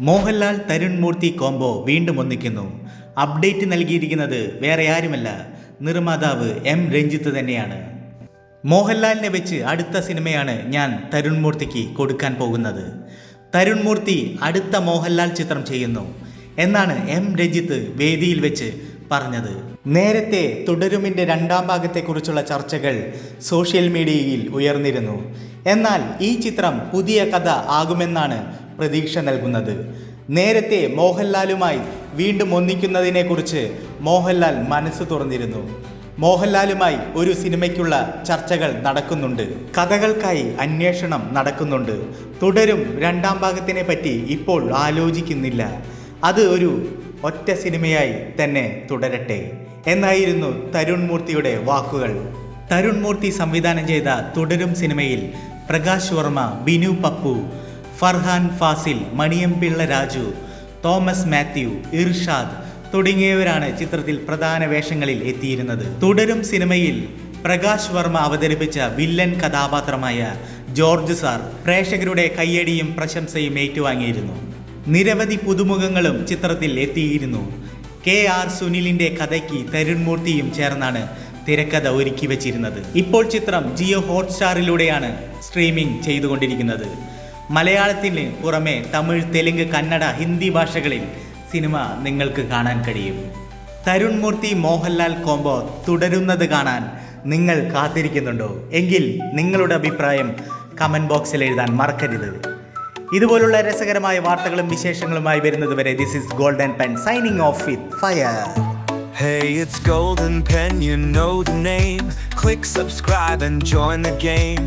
മോഹൻലാൽ തരുൺ മൂർത്തി combo വീണ്ടും ഒന്നിക്കുന്നു. Update നൽകിയിരിക്കുന്നത് വേറെ ആരുമല്ല നിർമ്മാതാവ് എം രഞ്ജിത്ത് തന്നെയാണ്. മോഹൻലാലിനെ വെച്ച് അടുത്ത സിനിമയാണ് ഞാൻ തരുൺ മൂർത്തിക്ക് കൊടുക്കാൻ പോകുന്നത്. തരുൺ മൂർത്തി അടുത്ത മോഹൻലാൽ ചിത്രം ചെയ്യുന്നു എന്നാണ് എം രഞ്ജിത്ത് വേദിയിൽ വെച്ച് പറഞ്ഞത്. നേരത്തെ തുടരുമിന്റെ രണ്ടാം ഭാഗത്തെക്കുറിച്ചുള്ള ചർച്ചകൾ സോഷ്യൽ മീഡിയയിൽ ഉയർന്നിരുന്നു. എന്നാൽ ഈ ചിത്രം പുതിയ കഥ ആകുമെന്നാണ് പ്രതീക്ഷ നൽകുന്നത്. നേരത്തെ മോഹൻലാലുമായി വീണ്ടും ഒന്നിക്കുന്നതിനെക്കുറിച്ച് മോഹൻലാൽ മനസ്സ് തുറന്നിരുന്നു. മോഹൻലാലുമായി ഒരു സിനിമയ്ക്കുള്ള ചർച്ചകൾ നടക്കുന്നുണ്ട്. കഥകൾക്കായി അന്വേഷണം നടക്കുന്നുണ്ട്. തുടരും രണ്ടാം ഭാഗത്തിനെ പറ്റി ഇപ്പോൾ ആലോചിക്കുന്നില്ല. അത് ഒരു ഒറ്റ സിനിമയായി തന്നെ തുടരട്ടെ. എന്നായിരുന്നു തരുൺ മൂർത്തിയുടെ വാക്കുകൾ. തരുൺ മൂർത്തി സംവിധാനം ചെയ്ത തുടരും സിനിമയിൽ പ്രകാശ് വർമ്മ ബിനു പപ്പു ഫർഹാൻ ഫാസിൽ മണിയം പിള്ള രാജു തോമസ് മാത്യു ഇർഷാദ് തുടങ്ങിയവരാണ് ചിത്രത്തിൽ പ്രധാന വേഷങ്ങളിൽ എത്തിയിരുന്നത്. തുടരും സിനിമയിൽ പ്രകാശ് വർമ്മ അവതരിപ്പിച്ച വില്ലൻ കഥാപാത്രമായ ജോർജ് സാർ പ്രേക്ഷകരുടെ കയ്യടിയും പ്രശംസയും ഏറ്റുവാങ്ങിയിരുന്നു. നിരവധി പുതുമുഖങ്ങളും ചിത്രത്തിൽ എത്തിയിരുന്നു. കെ ആർ സുനിലിന്റെ കഥയ്ക്ക് തരുൺമൂർത്തിയും ചേർന്നാണ് തിരക്കഥ ഒരുക്കി വച്ചിരുന്നത്. ഇപ്പോൾ ചിത്രം ജിയോ ഹോട്ട്സ്റ്റാറിലൂടെയാണ് സ്ട്രീമിംഗ് ചെയ്തുകൊണ്ടിരിക്കുന്നത്. മലയാളത്തിന് പുറമെ തമിഴ് തെലുങ്ക് കന്നഡ ഹിന്ദി ഭാഷകളിൽ സിനിമ നിങ്ങൾക്ക് കാണാൻ കഴിയും തരുൺ മൂർത്തി മോഹൻലാൽ കോംബോ തുടരുന്നത് കാണാൻ നിങ്ങൾ കാത്തിരിക്കുന്നുണ്ടോ എങ്കിൽ നിങ്ങളുടെ അഭിപ്രായം കമന്റ് ബോക്സിൽ എഴുതാൻ മറക്കരുത് ഇതുപോലുള്ള രസകരമായ വാർത്തകളും വിശേഷങ്ങളുമായി വരുന്നത് വരെ this is golden pen signing off with fire Hey, it's Golden Pen, you know the name. Click subscribe and join the game.